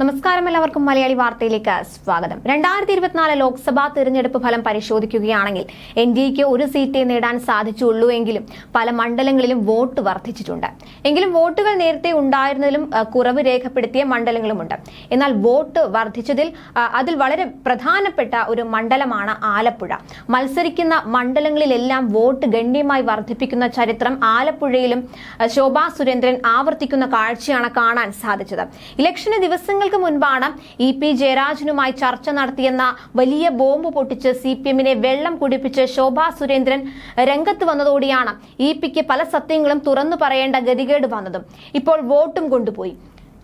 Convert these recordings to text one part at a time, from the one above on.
നമസ്കാരം എല്ലാവർക്കും മലയാളി വാർത്തയിലേക്ക് സ്വാഗതം. രണ്ടായിരത്തി ഇരുപത്തിനാല് ലോക്സഭാ തിരഞ്ഞെടുപ്പ് ഫലം പരിശോധിക്കുകയാണെങ്കിൽ എൻ ഡി എക്ക് ഒരു സീറ്റേ നേടാൻ സാധിച്ചുള്ളൂ എങ്കിലും പല മണ്ഡലങ്ങളിലും വോട്ട് വർദ്ധിച്ചിട്ടുണ്ട്. എങ്കിലും വോട്ടുകൾ നേരത്തെ ഉണ്ടായിരുന്നതിലും കുറവ് രേഖപ്പെടുത്തിയ മണ്ഡലങ്ങളുമുണ്ട്. എന്നാൽ വോട്ട് വർദ്ധിച്ചതിൽ അതിൽ വളരെ പ്രധാനപ്പെട്ട ഒരു മണ്ഡലമാണ് ആലപ്പുഴ. മത്സരിക്കുന്ന മണ്ഡലങ്ങളിലെല്ലാം വോട്ട് ഗണ്യമായി വർദ്ധിപ്പിക്കുന്ന ചരിത്രം ആലപ്പുഴയിലും ശോഭാ സുരേന്ദ്രൻ ആവർത്തിക്കുന്ന കാഴ്ചയാണ് കാണാൻ സാധിച്ചത്. ഇലക്ഷന് ദിവസങ്ങൾക്ക് മുൻപാണ് ഇ പി ജയരാജനുമായി ചർച്ച നടത്തിയെന്ന വലിയ ബോംബ് പൊട്ടിച്ച് സി പി എമ്മിനെ വെള്ളം കുടിപ്പിച്ച് ശോഭാ സുരേന്ദ്രൻ രംഗത്ത് വന്നതോടെയാണ് ഇ പിക്ക് പല സത്യങ്ങളും തുറന്നു പറയേണ്ട ഗതികേട് വന്നതും. ഇപ്പോൾ വോട്ടും കൊണ്ടുപോയി.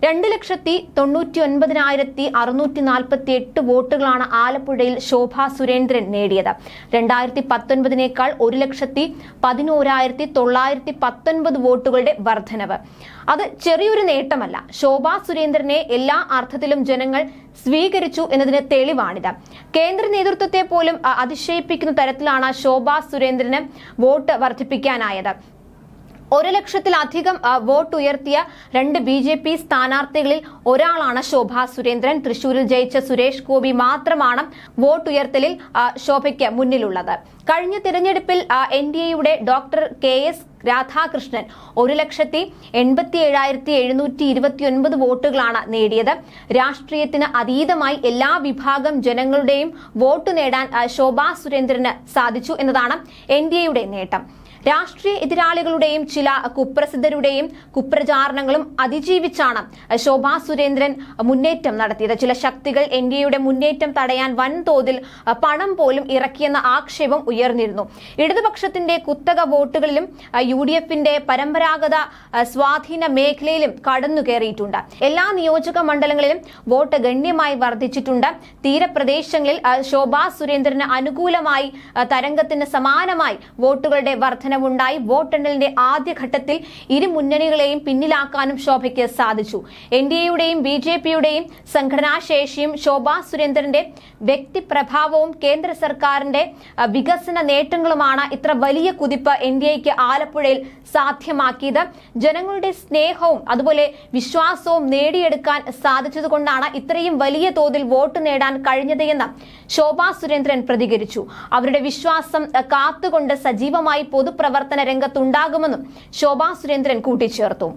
രണ്ട് ലക്ഷത്തി തൊണ്ണൂറ്റി ഒൻപതിനായിരത്തി അറുന്നൂറ്റി നാൽപ്പത്തി എട്ട് വോട്ടുകളാണ് ആലപ്പുഴയിൽ ശോഭ സുരേന്ദ്രൻ നേടിയത്. രണ്ടായിരത്തി പത്തൊൻപതിനേക്കാൾ ഒരു ലക്ഷത്തി പതിനോരായിരത്തി തൊള്ളായിരത്തി പത്തൊൻപത് വോട്ടുകളുടെ വർധനവ്. അത് ചെറിയൊരു നേട്ടമല്ല. ശോഭ സുരേന്ദ്രനെ എല്ലാ അർത്ഥത്തിലും ജനങ്ങൾ സ്വീകരിച്ചു എന്നതിന് തെളിവാണിത്. കേന്ദ്ര നേതൃത്വത്തെ പോലും അതിശയിപ്പിക്കുന്ന തരത്തിലാണ് ശോഭ സുരേന്ദ്രന് വോട്ട് വർദ്ധിപ്പിക്കാനായത് ഒരു ലക്ഷത്തിലധികം വോട്ട് ഉയർത്തിയ രണ്ട് ബി ജെ പി സ്ഥാനാർത്ഥികളിൽ ഒരാളാണ് ശോഭ സുരേന്ദ്രൻ. തൃശൂരിൽ ജയിച്ച സുരേഷ് ഗോപി മാത്രമാണ് വോട്ട് ഉയർത്തലിൽ ശോഭയ്ക്ക് മുന്നിലുള്ളത്. കഴിഞ്ഞ തിരഞ്ഞെടുപ്പിൽ എൻ ഡി എയുടെ ഡോക്ടർ കെ എസ് രാധാകൃഷ്ണൻ ഒരു ലക്ഷത്തി എൺപത്തി ഏഴായിരത്തി എഴുന്നൂറ്റി ഇരുപത്തി ഒൻപത് വോട്ടുകളാണ് നേടിയത്. രാഷ്ട്രീയത്തിന് അതീതമായി എല്ലാ വിഭാഗം ജനങ്ങളുടെയും വോട്ട് നേടാൻ ശോഭാ സുരേന്ദ്രന് സാധിച്ചു എന്നതാണ് എൻ ഡി എയുടെ നേട്ടം. രാഷ്ട്രീയ എതിരാളികളുടെയും ചില കുപ്രസിദ്ധരുടെയും കുപ്രചാരണങ്ങളും അതിജീവിച്ചാണ് ശോഭാ സുരേന്ദ്രൻ മുന്നേറ്റം നടത്തിയത്. ചില ശക്തികൾ എൻ ഡി എയുടെ മുന്നേറ്റം തടയാൻ വൻതോതിൽ പണം പോലും ഇറക്കിയെന്ന ആക്ഷേപം ഉയർന്നിരുന്നു. ഇടതുപക്ഷത്തിന്റെ കുത്തക വോട്ടുകളിലും യു ഡി എഫിന്റെ പരമ്പരാഗത സ്വാധീന മേഖലയിലും കടന്നു കയറിയിട്ടുണ്ട് എല്ലാ നിയോജക മണ്ഡലങ്ങളിലും വോട്ട് ഗണ്യമായി വർദ്ധിച്ചിട്ടുണ്ട്. തീരപ്രദേശങ്ങളിൽ ശോഭാ സുരേന്ദ്രന് അനുകൂലമായി തരംഗത്തിന് സമാനമായി വോട്ടുകളുടെ വർധനവുണ്ടായി വോട്ടെണ്ണലിന്റെ ആദ്യഘട്ടത്തിൽ ഇരു മുന്നണികളെയും പിന്നിലാക്കാനും ശോഭയ്ക്ക് സാധിച്ചു. എൻ ഡി എയുടെയും ബി ജെ പിയുടെയും സംഘടനാശേഷിയും ശോഭാ സുരേന്ദ്രന്റെ വ്യക്തിപ്രഭാവവും കേന്ദ്ര സർക്കാരിന്റെ വികസന നേട്ടങ്ങളുമാണ് ഇത്ര വലിയ കുതിപ്പ് എൻ ഡി എക്ക് ആലപ്പുഴയിൽ സാധ്യമാക്കിയത്. ജനങ്ങളുടെ സ്നേഹവും അതുപോലെ വിശ്വാസവും നേടിയെടുക്കാൻ സാധിച്ചതുകൊണ്ടാണ് ഇത്രയും വലിയ തോതിൽ വോട്ട് നേടാൻ കഴിഞ്ഞത് എന്ന് ശോഭാ സുരേന്ദ്രൻ പ്രതികരിച്ചു. അവരുടെ വിശ്വാസം കാത്തുകൊണ്ട് സജീവമായി പൊതുപ്രവർത്തന രംഗത്തുണ്ടാകുമെന്നും ശോഭാ സുരേന്ദ്രൻ കൂട്ടിച്ചേർത്തു.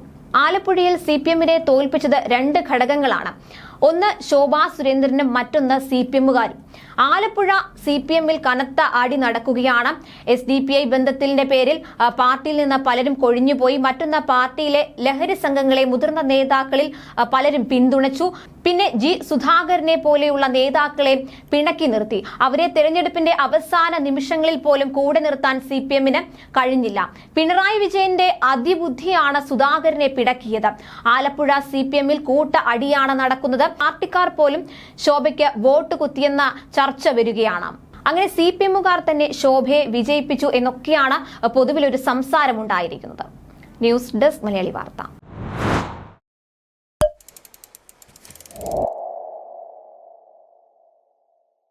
ആലപ്പുഴയിൽ സി പി എമ്മിനെ തോൽപ്പിച്ചത് രണ്ട് ഘടകങ്ങളാണ്. ഒന്ന് ശോഭാ സുരേന്ദ്രനും മറ്റൊന്ന് സി പി എമ്മുകാരും. ആലപ്പുഴ സി പി എമ്മിൽ കനത്ത അടി നടക്കുകയാണ്. എസ് ഡി പി ഐ ബന്ധത്തിന്റെ പേരിൽ പാർട്ടിയിൽ നിന്ന് പലരും കൊഴിഞ്ഞുപോയി. മറ്റൊന്ന് പാർട്ടിയിലെ ലഹരി സംഘങ്ങളെ മുതിർന്ന നേതാക്കളിൽ പലരും പിന്തുണച്ചു. പിന്നെ ജി സുധാകരനെ പോലെയുള്ള നേതാക്കളെ പിണക്കി നിർത്തി. അവരെ തെരഞ്ഞെടുപ്പിന്റെ അവസാന നിമിഷങ്ങളിൽ പോലും കൂടെ നിർത്താൻ സി പി എമ്മിന് കഴിഞ്ഞില്ല. പിണറായി വിജയന്റെ അതിബുദ്ധിയാണ് സുധാകരനെ പിടക്കിയത്. ആലപ്പുഴ സി പി എമ്മിൽ കൂട്ട അടിയാണ് നടക്കുന്നത്. പാർട്ടിക്കാർ പോലും ശോഭയ്ക്ക് വോട്ട് കുത്തിയെന്ന ചർച്ച വരികയാണ്. അങ്ങനെ സി പി എമ്മുകാർ തന്നെ ശോഭയെ വിജയിപ്പിച്ചു എന്നൊക്കെയാണ് പൊതുവിലൊരു സംസാരമുണ്ടായിരിക്കുന്നത്. News desk Malayali Vartha.